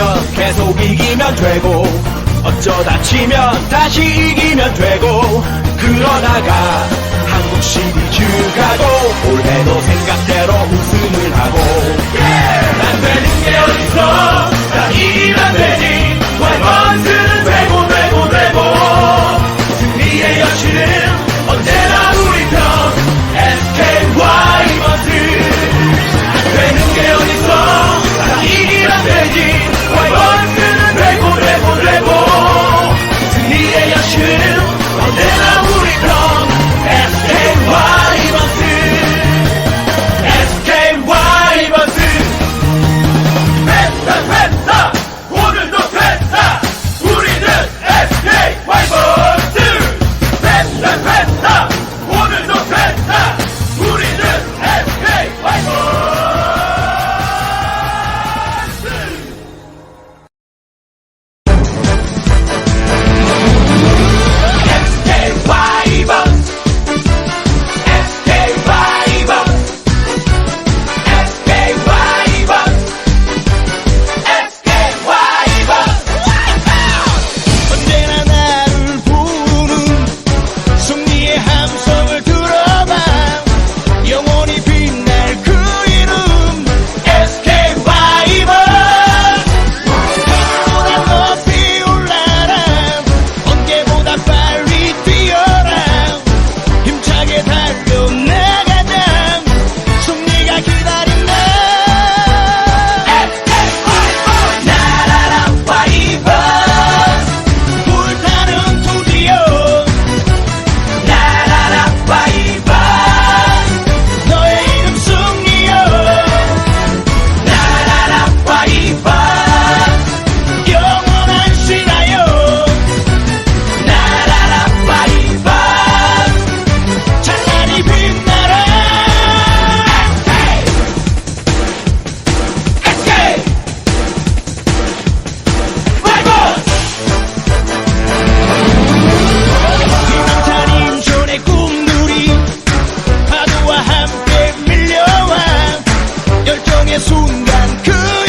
이기면 계속 이기면 되고 어쩌다 치면 다시 이기면 되고 그러다가 한국 시리즈 가고 올해도 생각대로 우승을 하고. 난 되는 게 어딨어? 난 이기면 되지 운명의 순간 그